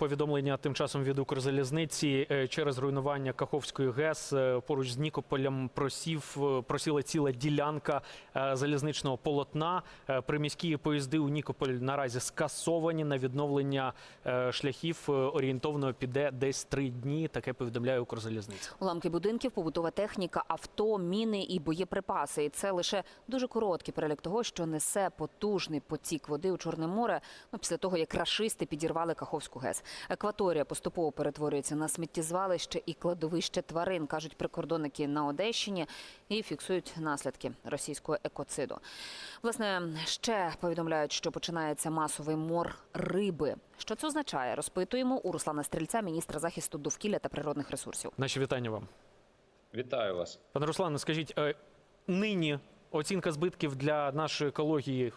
повідомлення тим часом від Укрзалізниці Е, через руйнування Каховської ГЕС е, поруч з Нікополем просів е, просіла ціла ділянка залізничного полотна. Приміські поїзди у Нікополь наразі скасовані на відновлення шляхів. Орієнтовно піде десь три дні. Таке повідомляє Укрзалізниця. Уламки будинків, побутова техніка, авто, міни і боєприпаси. І це лише дуже короткий перелік того, що несе потужний потік води у Чорне море. Ну після того як рашисти підірвали Каховську ГЕС. Екваторія поступово перетворюється на сміттєзвалище і кладовище тварин, кажуть прикордонники на Одещині, і фіксують наслідки російського екоциду. Власне, ще повідомляють, що починається масовий мор риби. Що це означає? Розпитуємо у Руслана Стрільця, міністра захисту довкілля та природних ресурсів. Наші вітання вам. Вітаю вас. Пане Руслане, скажіть, е, нині оцінка збитків для нашої екології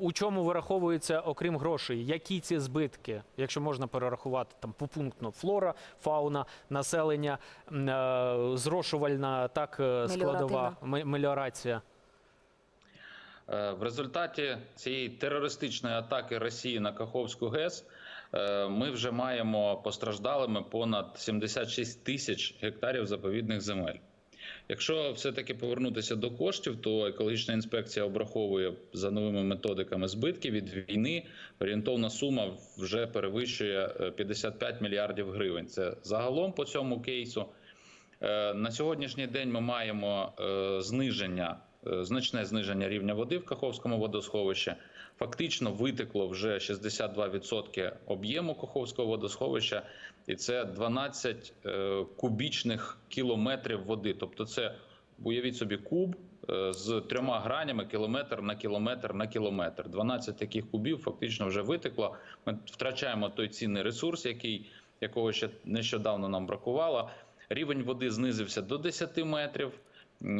у чому вираховується, окрім грошей? Які ці збитки, якщо можна перерахувати там попунктно флора, фауна, населення, е, зрошувальна так е, складова ме- меліорація? Е, В результаті цієї терористичної атаки Росії на Каховську ГЕС ми вже маємо постраждалими понад 76 тисяч гектарів заповідних земель. Якщо все-таки повернутися до коштів, то екологічна інспекція обраховує за новими методиками збитки від війни. Орієнтовна сума вже перевищує е, 55 мільярдів гривень. Це загалом по цьому кейсу. Е, На сьогоднішній день ми маємо е, зниження, е, значне зниження рівня води в Каховському водосховищі. Фактично витекло вже 62% об'єму Каховського водосховища, і це 12 е, кубічних кілометрів води. Тобто, це уявіть собі куб е, з трьома гранями кілометр на кілометр на кілометр. 12 таких кубів фактично вже витекло. Ми втрачаємо той цінний ресурс, який якого ще нещодавно нам бракувало. Рівень води знизився до 10 метрів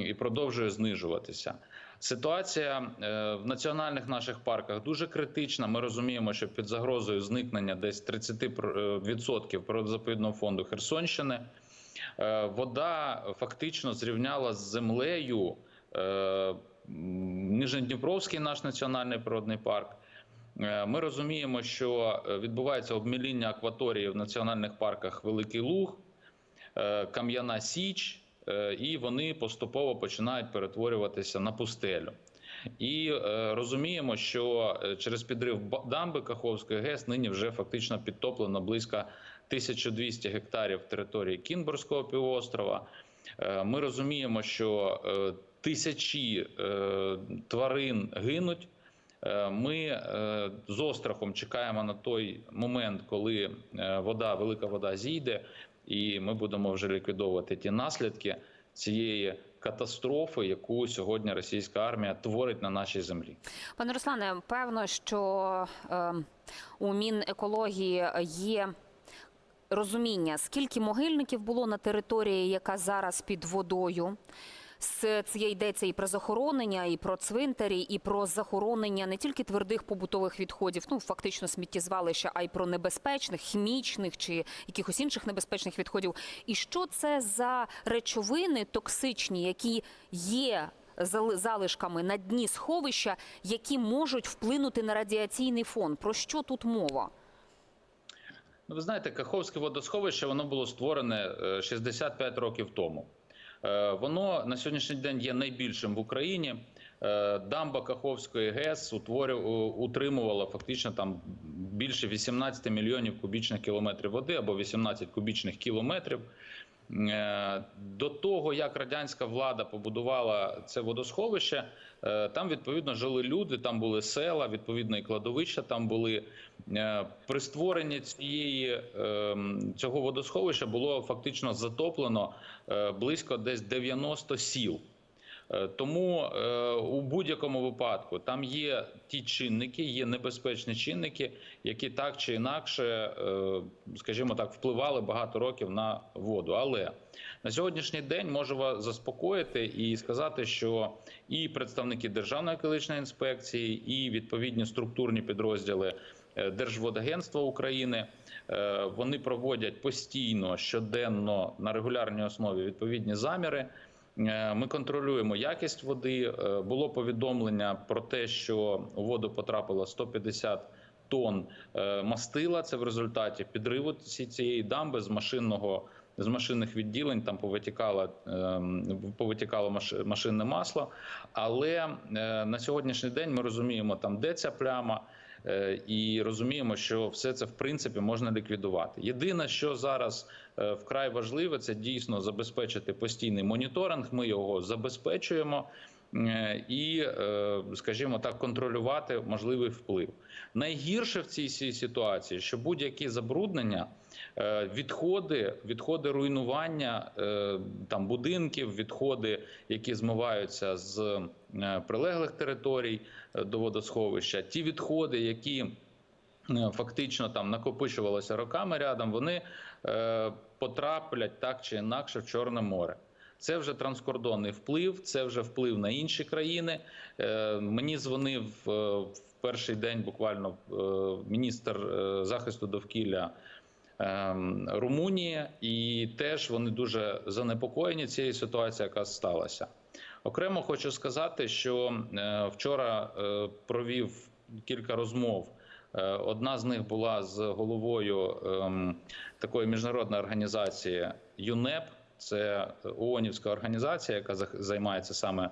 і продовжує знижуватися. Ситуація е, в національних наших парках дуже критична. Ми розуміємо, що під загрозою зникнення десь 30% природозаповідного фонду Херсонщини. Е, Вода фактично зрівняла з землею е, Нижньодніпровський наш національний природний парк. Е, Ми розуміємо, що е, відбувається обміління акваторії в національних парках Великий Луг, е, Кам'яна Січ, е, і вони поступово починають перетворюватися на пустелю. І е, розуміємо, що е, через підрив дамби Каховської ГЕС нині вже фактично підтоплено близько 1200 гектарів території Кінбурзького півострова. Е, Ми розуміємо, що е, тисячі е, тварин гинуть. Е, Ми е, з острахом чекаємо на той момент, коли е, вода, велика вода зійде, і ми будемо вже ліквідовувати ті наслідки цієї катастрофи, яку сьогодні російська армія творить на нашій землі. Пане Руслане, певно, що е, у Мінекології є розуміння, скільки могильників було на території, яка зараз під водою. Це йдеться і про захоронення, і про цвинтарі, і про захоронення не тільки твердих побутових відходів, ну фактично сміттєзвалища, а й про небезпечних, хімічних чи якихось інших небезпечних відходів. І що це за речовини токсичні, які є залишками на дні сховища, які можуть вплинути на радіаційний фон? Про що тут мова? Ну, ви знаєте, Каховське водосховище воно було створене е, 65 років тому. Е, Воно на сьогоднішній день є найбільшим в Україні. Е, Дамба Каховської ГЕС утворю- утримувала фактично там більше 18 мільйонів кубічних кілометрів води або 18 кубічних кілометрів. Е, До того, як радянська влада побудувала це водосховище, е, там відповідно жили люди, там були села, відповідно і кладовища там були. Е, При створенні цієї цього водосховища було фактично затоплено близько десь 90 сіл. Е, Тому е, у будь-якому випадку там є ті чинники, є небезпечні чинники, які так чи інакше, е, скажімо так, впливали багато років на воду. Але на сьогоднішній день можу вас заспокоїти і сказати, що і представники Державної екологічної інспекції, і відповідні структурні підрозділи Держводагентства України вони проводять постійно щоденно на регулярній основі відповідні заміри. Е, Ми контролюємо якість води. Е, Було повідомлення про те, що у воду потрапило 150 тонн е, мастила. Це в результаті підриву цієї дамби з машинного. З машинних відділень там повитікало, ем, повитікало машинне масло. Але на сьогоднішній день ми розуміємо, там де ця пляма, і розуміємо, що все це в принципі можна ліквідувати. Єдине, що зараз е, вкрай важливе, це дійсно забезпечити постійний моніторинг. Ми його забезпечуємо. е, І, е, скажімо так, контролювати можливий вплив. Найгірше в цій ситуації, що будь-які забруднення, е, відходи, відходи руйнування е, там будинків, відходи, які змиваються з е, прилеглих територій е, до водосховища, ті відходи, які е, фактично там накопичувалися роками рядом, вони е, потраплять так чи інакше в Чорне море. Це вже транскордонний вплив, це вже вплив на інші країни. Е, Мені дзвонив е, в перший день буквально е, міністр е, захисту довкілля ем, Румунії, і теж вони дуже занепокоєні цією ситуацією, яка сталася. Окремо хочу сказати, що е, вчора е, провів кілька розмов. Е, Одна з них була з головою ем, такої міжнародної організації ЮНЕП. Це ООНівська організація, яка займається саме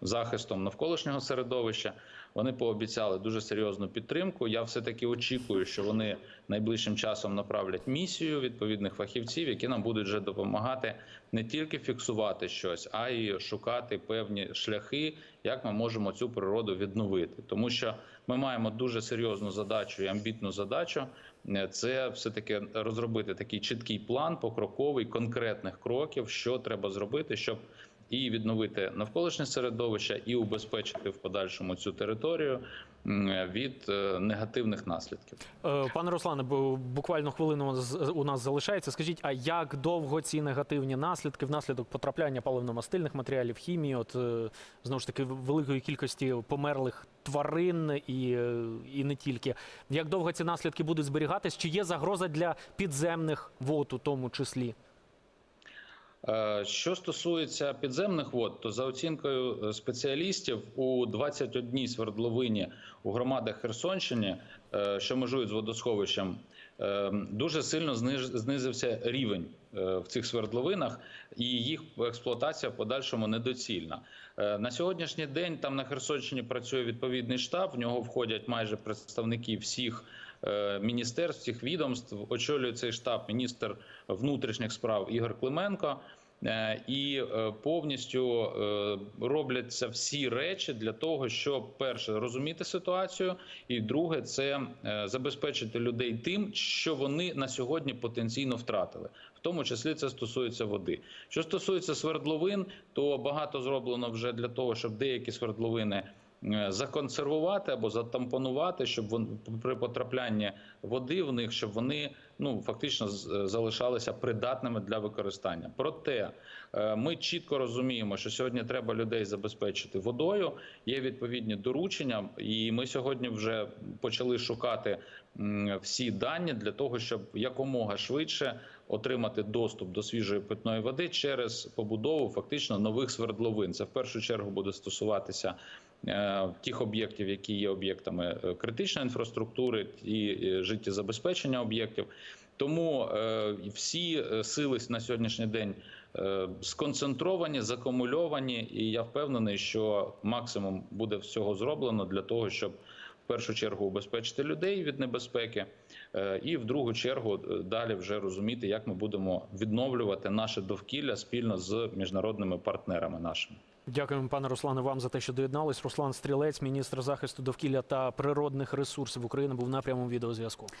захистом навколишнього середовища. Вони пообіцяли дуже серйозну підтримку. Я все таки очікую, що вони найближчим часом направлять місію відповідних фахівців, які нам будуть вже допомагати не тільки фіксувати щось, а й шукати певні шляхи, як ми можемо цю природу відновити. Тому що ми маємо дуже серйозну задачу і амбітну задачу. Е, Це все таки розробити такий чіткий план, покроковий, конкретних кроків, що треба зробити, щоб і відновити навколишнє середовище, і убезпечити в подальшому цю територію від е, негативних наслідків. Е, Пане Руслане, буквально хвилину у нас залишається. Скажіть, а як довго ці негативні наслідки внаслідок потрапляння паливно-мастильних матеріалів, хімії, от е, знову ж таки великої кількості померлих тварин і, і не тільки. Як довго ці наслідки будуть зберігатись? Чи є загроза для підземних вод у тому числі? Е, Що стосується підземних вод, то за оцінкою е, спеціалістів у 21 свердловині у громадах Херсонщини, е, що межують з водосховищем, дуже сильно знизився рівень в цих свердловинах, і їх експлуатація в подальшому недоцільна. На сьогоднішній день там на Херсонщині працює відповідний штаб. В нього входять майже представники всіх міністерств, всіх відомств. Очолює цей штаб міністр внутрішніх справ Ігор Клименко. Е, І е, повністю е, робляться всі речі для того, щоб перше розуміти ситуацію, і друге це е, забезпечити людей тим, що вони на сьогодні потенційно втратили. В тому числі це стосується води. Що стосується свердловин, то багато зроблено вже для того, щоб деякі свердловини е, законсервувати або затампонувати, щоб вон, при потраплянні води в них, щоб вони ну фактично з- залишалися придатними для використання. Проте е, ми чітко розуміємо, що сьогодні треба людей забезпечити водою. Є відповідні доручення, і ми сьогодні вже почали шукати всі дані для того, щоб якомога швидше отримати доступ до свіжої питної води через побудову фактично нових свердловин. Це в першу чергу буде стосуватися е, тих об'єктів, які є об'єктами е, критичної інфраструктури і е, життєзабезпечення об'єктів. Тому е, всі е, сили на сьогоднішній день е, сконцентровані, закумульовані, і я впевнений, що максимум буде всього зроблено для того, щоб в першу чергу убезпечити людей від небезпеки, е, і в другу чергу е, далі вже розуміти, як ми будемо відновлювати наше довкілля спільно з міжнародними партнерами нашими. Дякуємо, пане Руслане, вам за те, що доєднались. Руслан Стрілець, міністр захисту довкілля та природних ресурсів України, був на прямому відеозв'язку.